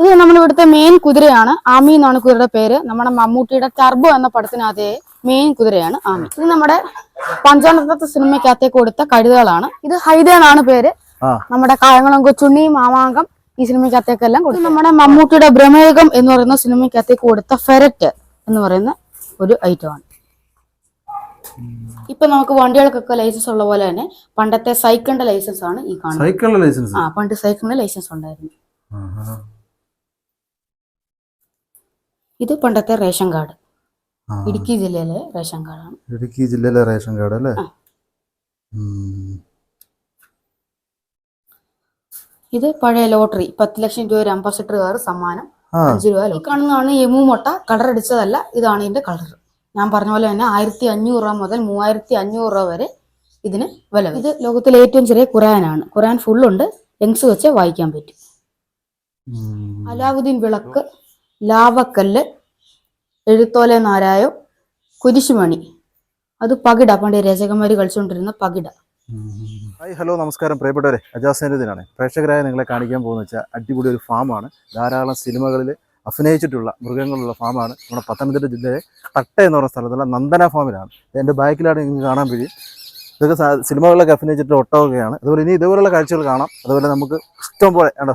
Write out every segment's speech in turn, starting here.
ഇത് നമ്മുടെ ഇവിടുത്തെ മെയിൻ കുതിരയാണ്. ആമി എന്നാണ് കുതിരയുടെ പേര്. നമ്മുടെ മമ്മൂട്ടിയുടെ ടർബോ എന്ന പടത്തിനകത്തെ മെയിൻ കുതിരയാണ് ആമി. ഇത് നമ്മുടെ പഞ്ചാനത്തെ സിനിമയ്ക്കകത്തെ കൊടുത്ത കഴുതകളാണ്. ഇത് ഹൈദ എന്നാണ് പേര്. നമ്മുടെ കായംകുളം കൊച്ചുണ്ണി മാമാങ്കം ഈ സിനിമയ്ക്കകത്തേക്കെല്ലാം കൊടുത്തു നമ്മുടെ മമ്മൂട്ടിയുടെ ഭ്രമയുഗം എന്ന് പറയുന്ന സിനിമയ്ക്കകത്തേക്ക് കൊടുത്ത ഫെരറ്റ് എന്ന് പറയുന്ന ഒരു ഐറ്റമാണ് ഇപ്പൊ നമുക്ക് വണ്ടികൾക്കൊക്കെ ലൈസൻസ് ഉള്ള പോലെ തന്നെ പണ്ടത്തെ സൈക്കിളിന്റെ ലൈസൻസ് ആണ് ഈ കാണുന്നത്. സൈക്കിളിന്റെ ലൈസൻസ് ആ പണ്ട് സൈക്കിളിന്റെ ലൈസൻസ് ഉണ്ടായിരുന്നു. ഇത് പണ്ടത്തെ റേഷൻ കാർഡ്. ഇടുക്കി ജില്ലയിലെ റേഷൻ കാർഡാണ്. ഇടുക്കി ജില്ലയിലെ റേഷൻ കാർഡ് അല്ലേ? ഇത് പഴയ ലോട്ടറി. പത്ത് ലക്ഷം രൂപ ഒരു അംബാസിഡർ കാർ സമ്മാനം. അഞ്ച് രൂപ ഈ കാണുന്നതാണ് എമു മുട്ട കളർ അടിച്ചതല്ല. ഇതാണ് ഇതിന്റെ കളർ. ഞാൻ പറഞ്ഞ പോലെ തന്നെ ആയിരത്തി അഞ്ഞൂറ് രൂപ മുതൽ മൂവായിരത്തി അഞ്ഞൂറ് രൂപ വരെ ഇതിന് വില ഇത് ലോകത്തിലെ ഏറ്റവും ചെറിയ ഖുറാനാണ്. ഖുറാൻ ഫുള്ളുണ്ട് ലെങ്സ് വെച്ച് വായിക്കാൻ പറ്റും. അലാവുദ്ദീൻ വിളക്ക് ലാവക്കല്ല് എഴുത്തോലെ നാരായോ കുരിശുമണി. അത് പകിട. പണ്ട് രചകന്മാര് കളിച്ചുകൊണ്ടിരുന്ന പകിട. ഹായ് ഹലോ നമസ്കാരം. പ്രിയപ്പെട്ടവരെ അജാസേനുദ്ദീനാണ് പ്രേക്ഷകരായ നിങ്ങളെ കാണിക്കാൻ പോകുന്ന വെച്ചാൽ അടിപൊളി ഒരു ഫാമാണ്. ധാരാളം സിനിമകളിൽ അഭിനയിച്ചിട്ടുള്ള മൃഗങ്ങളുള്ള ഫാമാണ്. നമ്മുടെ പത്തനംതിട്ട ജില്ലയിലെ തട്ട എന്ന് പറയുന്ന സ്ഥലത്തുള്ള നന്ദന ഫാമിലാണ്. എന്റെ ബാക്കിലാണ് നിങ്ങൾക്ക് കാണാൻ കഴിയും ഇതൊക്കെ സിനിമകളിലൊക്കെ അഭിനയിച്ചിട്ട് ഒട്ടകയാണ് അതുപോലെ ഇനി ഇതുപോലുള്ള കാഴ്ചകൾ കാണാം. അതുപോലെ നമുക്ക് ഇഷ്ടം പോലെ കണ്ടോ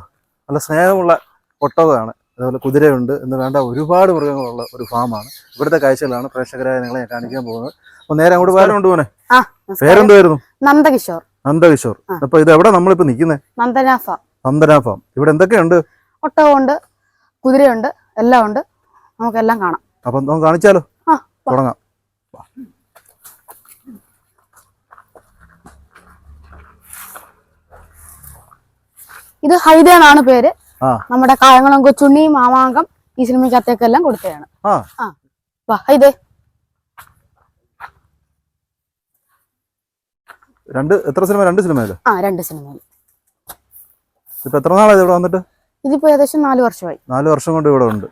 നല്ല സ്നേഹമുള്ള ഒട്ടകമാണ്. അതുപോലെ കുതിരയുണ്ട് എന്ന് വേണ്ട ഒരുപാട് മൃഗങ്ങളുള്ള ഒരു ഫാമാണ്. ഇവിടുത്തെ കാഴ്ചകളാണ് പ്രേക്ഷകരായ നിങ്ങളെ ഞാൻ കാണിക്കാൻ പോകുന്നത്. അപ്പൊ നേരെ അങ്ങോട്ട് കൊണ്ടുപോകണേ ആ പേരെന്തായിരുന്നു നന്ദകിഷോർ. നന്ദകിഷോർ. അപ്പൊ ഇത് എവിടെ നമ്മളിപ്പോ നിൽക്കുന്നത് ഫാം. നന്ദന ഫാം. ഇവിടെ എന്തൊക്കെയുണ്ട്? ഒട്ടകമുണ്ട് കുതിരയുണ്ട് എല്ലാം ഉണ്ട്. നമുക്കെല്ലാം കാണാം. അപ്പൊ നമുക്ക് കാണിച്ചാലോ. തുടങ്ങാം. ഇത് ഹൈദ എന്നാണ് പേര്. നമ്മുടെ കായംകുളം കൊച്ചുണ്ണി മാമാങ്കം ഈ സിനിമയ്ക്കകത്തേക്കെല്ലാം കൊടുത്തതാണ്. ആ. വാ രണ്ട് എത്ര സിനിമ രണ്ട് ആ രണ്ട് ഇപ്പൊ എത്ര നാളായി ഇവിടെ വന്നിട്ട്? ഇതിപ്പോ ഏകദേശം നാല് വർഷമായി. നാല് വർഷം കൊണ്ട് ഇവിടെ ഉണ്ട്.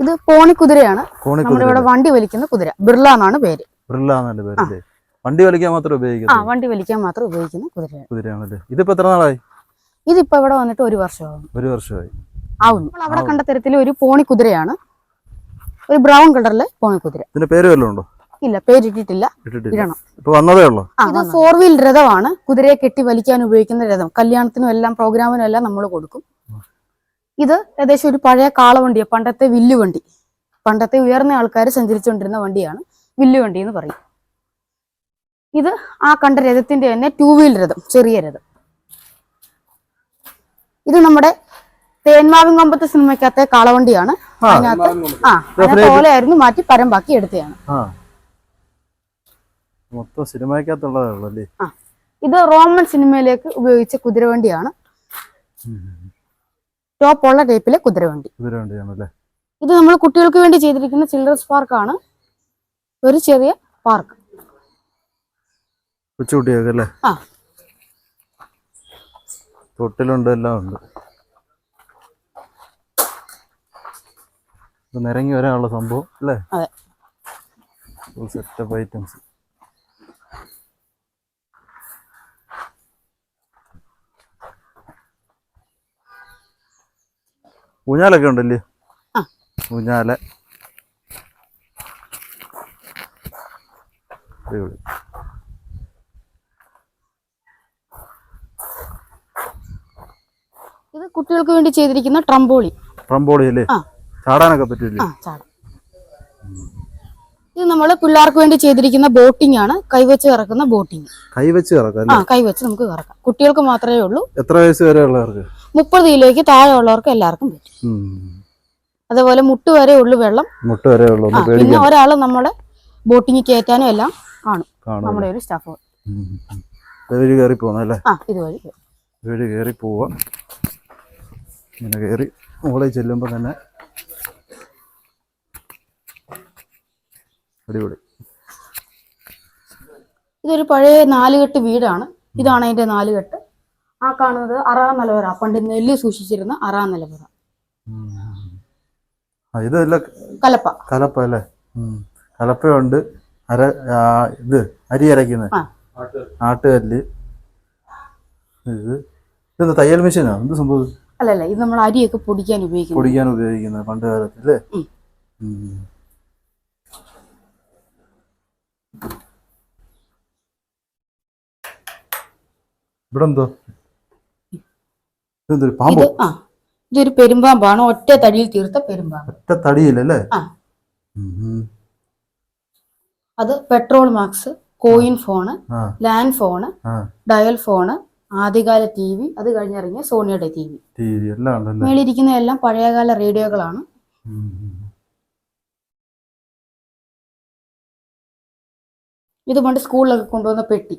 ഇത് പോണി കുതിരയാണ് നമ്മുടെ ഇവിടെ വണ്ടി വലിക്കുന്ന കുതിര. ബിർള എന്നാണ് പേര്. ബിർള എന്നാണ് പേരല്ലേ വണ്ടി വലിക്കാൻ മാത്രം ആ വണ്ടി വലിക്കാൻ മാത്രം ഉപയോഗിക്കുന്ന കുതിരയാണ് കുതിരയാണല്ലേ? ഇതിപ്പോ എത്ര നാളായി? ഇതിപ്പോ ഇവിടെ വന്നിട്ട് ഒരു വർഷമാകും. ഒരു വർഷമായി. ആവും. നമ്മൾ അവിടെ കണ്ട തരത്തിൽ ഒരു പോണി കുതിരയാണ്. ഒരു ബ്രൗൺ കളറിലെ പോണി കുതിര. ഇതിന്റെ പേര് വല്ലതും ഉണ്ടോ? ഇല്ല പേര് ഇട്ടിട്ടില്ല. ഇടണം. ഇപ്പൊ വന്നതേ ഉള്ളൂ? ഇത് ഫോർ വീൽ രഥമാണ്. കുതിരയെ കെട്ടി വലിക്കാൻ ഉപയോഗിക്കുന്ന രഥം. കല്യാണത്തിനും എല്ലാം പ്രോഗ്രാമിനും എല്ലാം നമ്മൾ കൊടുക്കും. ഇത് ഏകദേശം ഒരു പഴയ കാളവണ്ടിയാണ് പണ്ടത്തെ വില്ലുവണ്ടി. പണ്ടത്തെ ഉയർന്ന ആൾക്കാർ സഞ്ചരിച്ചുകൊണ്ടിരുന്ന വണ്ടിയാണ്. വില്ലുവണ്ടി എന്ന് പറയും. ഇത് ആ കണ്ട രഥത്തിന്റെ തന്നെ ടൂ വീൽ രഥം ചെറിയ രഥം. ഇത് നമ്മുടെ തേന്മാവിൻ കൊമ്പത്തെ സിനിമയ്ക്കകത്തെ കാളവണ്ടിയാണ്. അതിനകത്ത് ആ പോലെയായിരുന്നു മാറ്റി പരമ്പാക്കി എടുത്തതാണ്. മൊത്തം ഇത് റോമൻ സിനിമയിലേക്ക് ഉപയോഗിച്ച കുതിരവണ്ടിയാണ്. ടോപ്പ് ഉള്ള ടൈപ്പിലെ കുതിരവണ്ടി. കുതിര വണ്ടിയാണല്ലേ ഇത് നമ്മൾ കുട്ടികൾക്ക് വേണ്ടി ചെയ്തിരിക്കുന്ന ചിൽഡ്രൻസ് പാർക്കാണ്. ഒരു ചെറിയ പാർക്ക്. കൊച്ചുകുട്ടിയൊക്കെ അല്ലേ? ആ. തൊട്ടിലുണ്ട് എല്ലാം ഉണ്ട്. നിരങ്ങി വരാനുള്ള സംഭവം അല്ലേ? സെറ്റപ്പ് ഐറ്റംസ് ഊഞ്ഞാലൊക്കെ ഉണ്ടല്ലേ. ഊഞ്ഞാല. അടിപൊളി. ഇത് കുട്ടികൾക്ക് വേണ്ടി ചെയ്തിരിക്കുന്ന ട്രംബോളി. ട്രംബോളി അല്ലേ? ആ. ചാടാനൊക്കെ പറ്റില്ലേ? ആ ഇത് നമ്മൾ പിള്ളേർക്ക് വേണ്ടി ചെയ്തിരിക്കുന്ന ബോട്ടിംഗ് ആണ്. കൈവച്ച് കറക്കുന്ന ബോട്ടിംഗ്. കൈവച്ച് കറക്കാം ആ കൈവച്ച് നമുക്ക് കറക്കാം. കുട്ടികൾക്ക് മാത്രമേ ഉള്ളൂ. എത്ര വയസ്സ് വരെ ഉള്ളവർക്ക്? മുപ്പത് കിലോയ്ക്ക് താഴെ ഉള്ളവർക്ക് എല്ലാവർക്കും പറ്റും. അതേപോലെ മുട്ട് വരെ ഉള്ളു വെള്ളം. മുട്ട് വരെ ഉള്ളു. ആ പിന്നെ ഒരാൾ നമ്മളെ ബോട്ടിങ് കയറ്റാനും എല്ലാം കാണും. നമ്മുടെ ഒരു സ്റ്റാഫ്. കയറി ആ ഇതുവഴി കയറി പോവാം. ഇങ്ങനെ കയറി മുകളിൽ ചെല്ലുമ്പോൾ തന്നെ അടിപൊളി. ഇതൊരു പഴയ നാലുകെട്ട് വീടാണ്. ഇതാണ് അതിന്റെ നാലുകെട്ട്. ആ കാണുന്നത് അറാം നിലവറ പണ്ട് നെല്ല് സൂക്ഷിച്ചിരുന്ന അറാം നിലവറ ഇതല്ല കലപ്പ. കലപ്പ അല്ലേ? കലപ്പയുണ്ട്. അര ഇത് അരി അരയ്ക്കുന്നത് ആട്ടുകല്ല്. ഇത്. ഇതെന്താ തയ്യൽ മെഷീനാ എന്ത് സംഭവം? അല്ലല്ല ഇത് നമ്മൾ അരിയൊക്കെ പൊടിക്കാൻ ഉപയോഗിക്കുന്നത്. പൊടിക്കാൻ ഉപയോഗിക്കുന്നത് പണ്ട് കാലത്ത് അല്ലേ. ഇവിടെ എന്തോ ഇതെന്തൊരു ഇത് ആ ഇതൊരു പെരുമ്പാമ്പാണ്. ഒറ്റ തടിയിൽ തീർത്ത പെരുമ്പാമ്പ്. ഒറ്റ തടിയിലല്ലേ? ആ. അത് petrol max coin phone land phone dial phone ആദ്യകാല ടി വി അത് കഴിഞ്ഞിറങ്ങിയ സോണിയുടെ ടി വി. മേളിരിക്കുന്ന എല്ലാം പഴയകാല റേഡിയോകളാണ്. ഇതുകൊണ്ട് ഉം. ഇത് പണ്ട് സ്കൂളിലൊക്കെ കൊണ്ടുവന്ന പെട്ടി.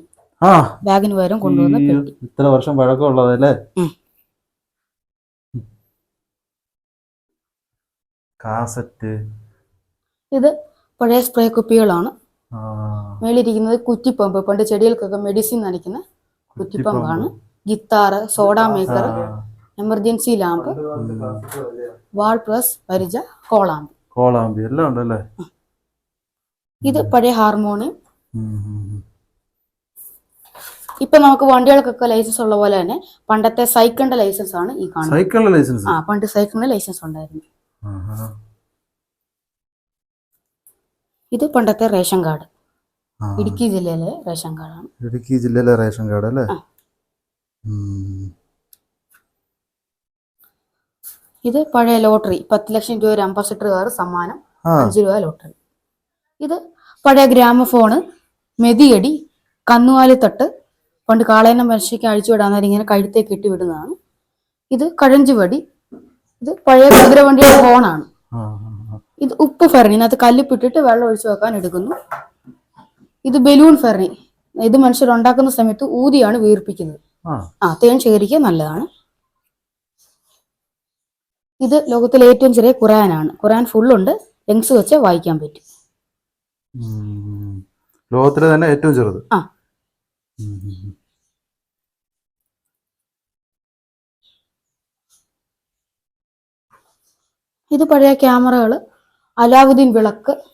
ബാഗിന് പകരം കൊണ്ടുവന്ന പെട്ടി. ഇത്ര വർഷം പഴക്കമുള്ളതല്ലേ? കാസറ്റ്. ഇത് പഴയ സ്പ്രേ കുപ്പികളാണ്. മേളിരിക്കുന്നത് കുറ്റിപ്പമ്പ് പണ്ട് ചെടികൾക്കൊക്കെ മെഡിസിൻ നനയ്ക്കുന്ന കുറ്റിപ്പമ്പാണ് guitar soda maker emergency lamp wall plus വരിജ കോളാമ്പ്. കോളാമ്പി എല്ലാം ഉണ്ടല്ലേ ഇത് പഴയ ഹാർമോണിയം. ഇപ്പൊ നമുക്ക് വണ്ടികൾക്കൊക്കെ ലൈസൻസ് ഉള്ള പോലെ തന്നെ പണ്ടത്തെ സൈക്കിളിന്റെ ലൈസൻസ് ആണ് ഈ കാണുന്നത്. സൈക്കിളിന്റെ ലൈസൻസ്? ആ പണ്ട് സൈക്കിളിന്റെ ലൈസൻസ് ഉണ്ടായിരുന്നു. ഇത് പണ്ടത്തെ റേഷൻ കാർഡ്. ആ. ഇടുക്കി ജില്ലയിലെ റേഷൻ കാർഡാണ്. ഇടുക്കി ജില്ലയിലെ റേഷൻ കാർഡ് അല്ലേ? ഇത് പഴയ ലോട്ടറി പത്ത് ലക്ഷം രൂപ ഒരു അംബാസിഡർ കാർ സമ്മാനം അഞ്ച് രൂപ ലോട്ടറി. ഇത് പഴയ ഗ്രാമഫോണ് മെതിയടി കന്നുകാലിത്തട്ട് പണ്ട് കാളേനം മനുഷ്യക്ക് അഴിച്ചുവിടാൻ നേരം ഇങ്ങനെ കഴുത്തേ കെട്ടിവിടുന്നതാണ് ഇത് കഴഞ്ചുവടി ഇത് പഴയ കുതിരവണ്ടിയുടെ ഫോണാണ്. ഇത് ഉപ്പ് ഫെറിനകത്ത് ഇതിനകത്ത് കല്ലിപ്പിട്ടിട്ട് വെള്ളം ഒഴിച്ചു വെക്കാൻ എടുക്കുന്നു. ഇത് ബലൂൺ ഫെറണി ഇത് മനുഷ്യർ ഉണ്ടാക്കുന്ന സമയത്ത് ഊതിയാണ് വീർപ്പിക്കുന്നത്. ആ. തേൻ ശേഖരിക്കുക നല്ലതാണ്. ഇത് ലോകത്തിലെ ഏറ്റവും ചെറിയ ഖുറാനാണ്. ഖുറാൻ ഫുള്ളുണ്ട്. ലങ്സ് വെച്ച് വായിക്കാൻ പറ്റും. ലോകത്തിലെ തന്നെ ഏറ്റവും ചെറുത്. ആ. ഇത് പഴയ ക്യാമറകൾ അലാവുദ്ദീൻ വിളക്ക്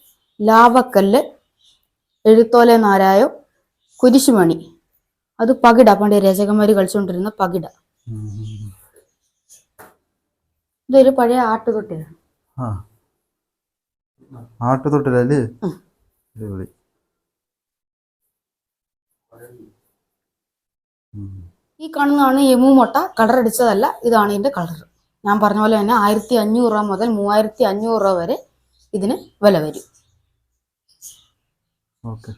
ലാവക്കല്ല് എഴുത്തോലെ നാരായോ കുരിശുമണി. അത് പകിട പണ്ട് രചകന്മാര് കളിച്ചുകൊണ്ടിരുന്ന പകിട. ഇതൊരു പഴയ ആട്ടുതൊട്ടിയാണ് ആട്ടുതൊട്ടിലല്ലേ. അടിപൊളി. ഈ കാണുന്നതാണ് യമു മുട്ട. കളറടിച്ചതല്ല ഇതാണ് ഇതിന്റെ കളർ. ഞാൻ പറഞ്ഞ പോലെ തന്നെ ആയിരത്തി അഞ്ഞൂറ് രൂപ മുതൽ മൂവായിരത്തി അഞ്ഞൂറ് രൂപ വരെ ഇതിന് വില വരും. ഓക്കെ.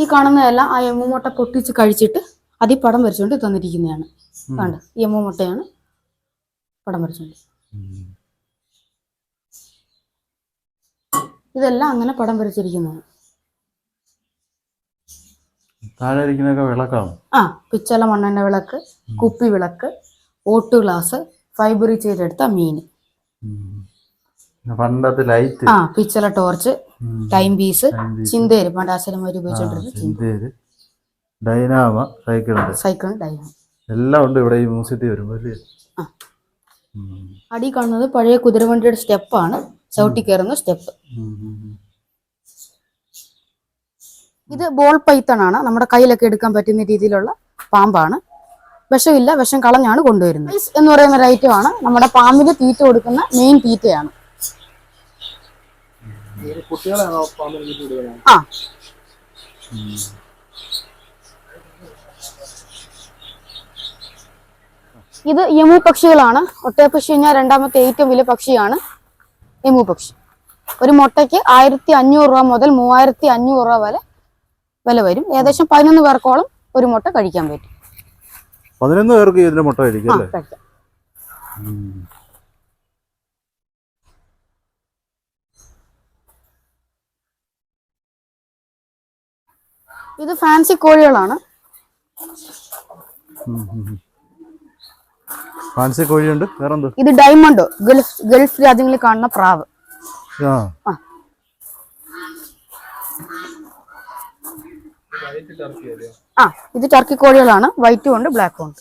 ഈ കാണുന്നതെല്ലാം ആ യമു മുട്ട പൊട്ടിച്ച് കഴിച്ചിട്ട് അതിൽ പടം വരച്ചുകൊണ്ട് തന്നിരിക്കുന്നതാണ്. കണ്ട് യമു മുട്ടയാണ് പടം വരച്ചുകൊണ്ട് ഇതെല്ലാം അങ്ങനെ പടം വരച്ചിരിക്കുന്നതാണ്. താഴെ വിളക്കാണ്? ആ പിച്ചല മണ്ണെണ്ണ വിളക്ക് കുപ്പി വിളക്ക് ഓട്ടു ഗ്ലാസ് ഫൈബറി ചെയ്തെടുത്ത മീൻ. പണ്ടത്തെ ലൈറ്റ് ആ പിച്ചള ടോർച്ച് ടൈം പീസ് ചിന്തേര് പണ്ട് ഡൈനാമ സൈക്കിൾ സൈക്കിൾ ഡൈനാമ. എല്ലാം ഉണ്ട് ഇവിടെ ഈ മ്യൂസിയത്തിൽ വരുമ്പോൾ അല്ലേ? അടി കാണുന്നത് പഴയ കുതിരവണ്ടിയുടെ സ്റ്റെപ്പാണ്. ചവിട്ടി കയറുന്ന സ്റ്റെപ്പ്. ഇത് ബോൾ പൈത്തൺ ആണ്. നമ്മുടെ കയ്യിലൊക്കെ എടുക്കാൻ പറ്റുന്ന രീതിയിലുള്ള പാമ്പാണ്. വിഷമില്ല വിഷം കളഞ്ഞാണ് കൊണ്ടുവരുന്നത്. എന്ന് പറയുന്ന ഒരു ഐറ്റം ആണ്. നമ്മുടെ പാമ്പിന് തീറ്റ കൊടുക്കുന്ന മെയിൻ തീറ്റയാണ്. ആ. ഇത് യമു പക്ഷികളാണ്. ഒട്ടയപ്പക്ഷി കഴിഞ്ഞാൽ രണ്ടാമത്തെ ഏറ്റവും വലിയ പക്ഷിയാണ് യമു പക്ഷി. ഒരു മുട്ടയ്ക്ക് ആയിരത്തി അഞ്ഞൂറ് രൂപ മുതൽ മൂവായിരത്തി അഞ്ഞൂറ് രൂപ വരെ വില വരും. ഏകദേശം പതിനൊന്ന് പേർക്കോളം ഒരു മുട്ട കഴിക്കാൻ പറ്റും. പതിനൊന്ന് പേർക്ക് ഇതിന്റെ മുട്ട കഴിക്കും ആ അല്ലേ കഴിക്കാം ഉം. ഇത് ഫാൻസി കോഴികളാണ്. ഫാൻസി കോഴിയുണ്ട്. വേറെന്തോ? ഇത് ഡയമണ്ട് ഗൾഫ് ഗൾഫ് രാജ്യങ്ങളിൽ കാണുന്ന പ്രാവ്. ആ. ഇത് ടർക്കി കോഴികളാണ്. വൈറ്റും ഉണ്ട് ബ്ലാക്കും ഉണ്ട്.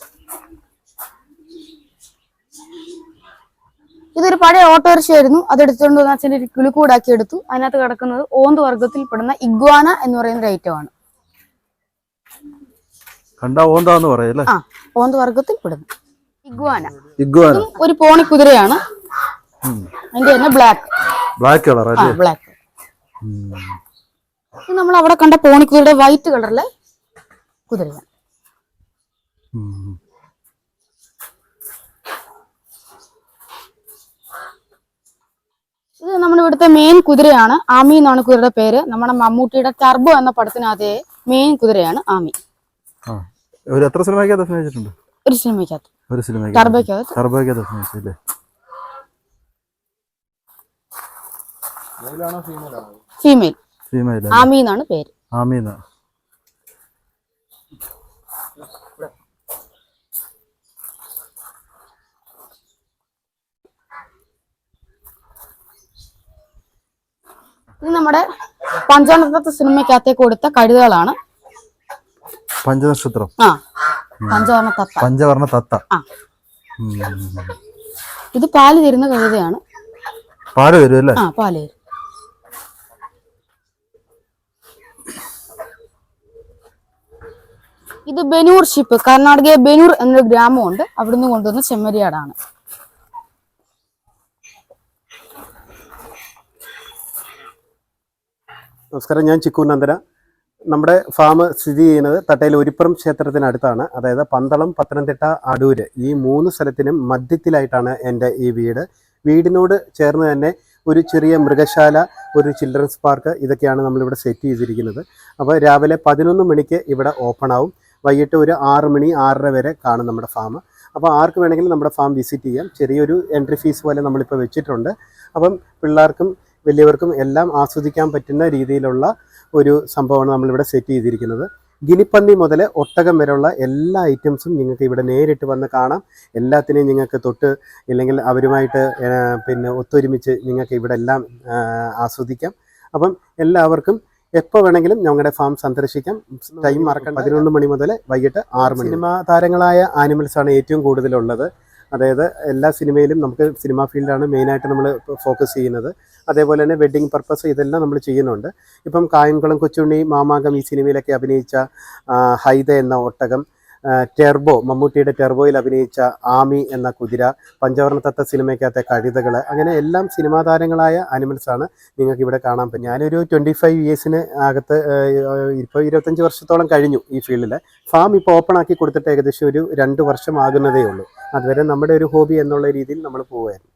ഇതൊരു പഴയ ഓട്ടോറിക്ഷ ആയിരുന്നു അത് എടുത്തുകൊണ്ട് വന്ന് അച്ഛന്റെ ഒരു കിളിക്കൂടാക്കി എടുത്തു. അതിനകത്ത് കിടക്കുന്നത് ഓന്ത് വർഗത്തിൽ പെടുന്ന ഇഗ്വാന എന്ന് പറയുന്ന ഒരു ഐറ്റം ആണ്. കണ്ടാ ഓന്താന്ന് പറയല്ലേ ആ ഓന്ത് വർഗത്തിൽ പെടുന്നു. ഇഗ്വാന. ഇഗ്വാന. ഒരു പോണി കുതിരയാണ്. അതിന്റെ തന്നെ ബ്ലാക്ക് ബ്ലാക്ക് കളർ അല്ലേ? ബ്ലാക്ക്. നമ്മൾ അവിടെ കണ്ട പോണി കുതിരയുടെ വൈറ്റ് കളറിലെ കുതിരയാണ്. ഇത് നമ്മുടെ ഇവിടുത്തെ മെയിൻ കുതിരയാണ്. ആമി എന്നാണ് കുതിരയുടെ പേര്. നമ്മുടെ മമ്മൂട്ടിയുടെ ടർബോ എന്ന പടത്തിനകത്തെ മെയിൻ കുതിരയാണ് ആമി. ഒരു എത്ര സിനിമയ്ക്കകത്ത് അഭിനയിച്ചിട്ടുണ്ട്? ഒരു സിനിമയ്ക്കകത്ത് ഒരു സിനിമയ്ക്ക് ടർബോയ്ക്കകത്ത് ടർബോയ്ക്കകത്ത് അഭിനയിച്ചല്ലേ ഫീമെയിൽ. ഫീമെയിൽ ആമി എന്നാണ് പേര്. ആമീന ഇത് നമ്മുടെ പഞ്ചാനത്തെ സിനിമയ്ക്കകത്തേക്ക് കൊടുത്ത കഴുതകളാണ് പഞ്ചനക്ഷത്രം. ആ പഞ്ചവർണ തത്ത. പഞ്ചവർണ തത്ത. ഇത് പാൽ തരുന്ന കഴുതയാണ് പാൽ വരും അല്ലേ? ആ പാൽ തരും. ഇത് ബനൂർ ഷിപ്പ് കർണാടകയിലെ ബനൂർ എന്നൊരു ഗ്രാമമുണ്ട്. അവിടുന്ന് കൊണ്ടുവന്ന ചെമ്മരിയാടാണ്. നമസ്കാരം ഞാൻ ചിക്കു നന്ദന. നമ്മുടെ ഫാം സ്ഥിതി ചെയ്യുന്നത് തട്ടയിൽ ഒരിപ്പുറം ക്ഷേത്രത്തിനടുത്താണ്. അതായത് പന്തളം പത്തനംതിട്ട അടൂര് ഈ മൂന്ന് സ്ഥലത്തിനും മധ്യത്തിലായിട്ടാണ് എന്റെ ഈ വീട്. വീടിനോട് ചേർന്ന് തന്നെ ഒരു ചെറിയ മൃഗശാല ഒരു ചിൽഡ്രൻസ് പാർക്ക് ഇതൊക്കെയാണ് നമ്മളിവിടെ സെറ്റ് ചെയ്തിരിക്കുന്നത്. അപ്പോൾ രാവിലെ പതിനൊന്ന് മണിക്ക് ഇവിടെ ഓപ്പൺ ആവും. വൈകിട്ട് ഒരു ആറ് മണി ആറര വരെ കാണും നമ്മുടെ ഫാം അപ്പോൾ ആർക്ക് വേണമെങ്കിലും നമ്മുടെ ഫാം വിസിറ്റ് ചെയ്യാം. ചെറിയൊരു എൻട്രി ഫീസ് പോലെ നമ്മളിപ്പോൾ വെച്ചിട്ടുണ്ട്. അപ്പം പിള്ളേർക്കും വലിയവർക്കും എല്ലാം ആസ്വദിക്കാൻ പറ്റുന്ന രീതിയിലുള്ള ഒരു സംഭവമാണ് നമ്മളിവിടെ സെറ്റ് ചെയ്തിരിക്കുന്നത്. ഗിനിപ്പന്നി മുതൽ ഒട്ടകം വരെയുള്ള എല്ലാ ഐറ്റംസും നിങ്ങൾക്ക് ഇവിടെ നേരിട്ട് വന്ന് കാണാം. എല്ലാത്തിനെയും നിങ്ങൾക്ക് തൊട്ട് ഇല്ലെങ്കിൽ അവരുമായിട്ട് പിന്നെ ഒത്തൊരുമിച്ച് നിങ്ങൾക്ക് ഇവിടെ എല്ലാം ആസ്വദിക്കാം. അപ്പം എല്ലാവർക്കും എപ്പോൾ വേണമെങ്കിലും ഞങ്ങളുടെ ഫാം സന്ദർശിക്കാം. ടൈം മറക്കാൻ പതിനൊന്ന് മണി മുതൽ വൈകിട്ട് ആറ് മണി സിനിമാ താരങ്ങളായ ആനിമൽസാണ് ഏറ്റവും കൂടുതലുള്ളത്. അതായത് എല്ലാ സിനിമയിലും നമുക്ക് സിനിമാ ഫീൽഡാണ് മെയിനായിട്ട് നമ്മൾ ഫോക്കസ് ചെയ്യുന്നത്. അതേപോലെ തന്നെ വെഡ്ഡിങ് പർപ്പസ് ഇതെല്ലാം നമ്മൾ ചെയ്യുന്നുണ്ട്. ഇപ്പം കായംകുളം കൊച്ചുണ്ണി മാമാങ്കം ഈ സിനിമയിലൊക്കെ അഭിനയിച്ച ഹൈദ എന്ന ഒട്ടകം ടെർബോ മമ്മൂട്ടിയുടെ ടെർബോയിൽ അഭിനയിച്ച ആമി എന്ന കുതിര പഞ്ചവർണ തത്ത സിനിമയ്ക്കകത്തെ കഴുതകൾ അങ്ങനെ എല്ലാം സിനിമാ താരങ്ങളായ ആനിമൽസാണ് നിങ്ങൾക്ക് ഇവിടെ കാണാൻ പറ്റും ഞാനൊരു ട്വന്റി ഫൈവ് ഇയേഴ്സിന് അകത്ത് ഇപ്പോൾ ഇരുപത്തഞ്ച് വർഷത്തോളം കഴിഞ്ഞു ഈ ഫീൽഡിൽ ഫാം ഇപ്പോൾ ഓപ്പൺ ആക്കി കൊടുത്തിട്ട് ഏകദേശം ഒരു രണ്ട് വർഷം ആകുന്നതേ ഉള്ളൂ. അതുവരെ നമ്മുടെ ഒരു ഹോബി എന്നുള്ള രീതിയിൽ നമ്മൾ പോവുമായിരുന്നു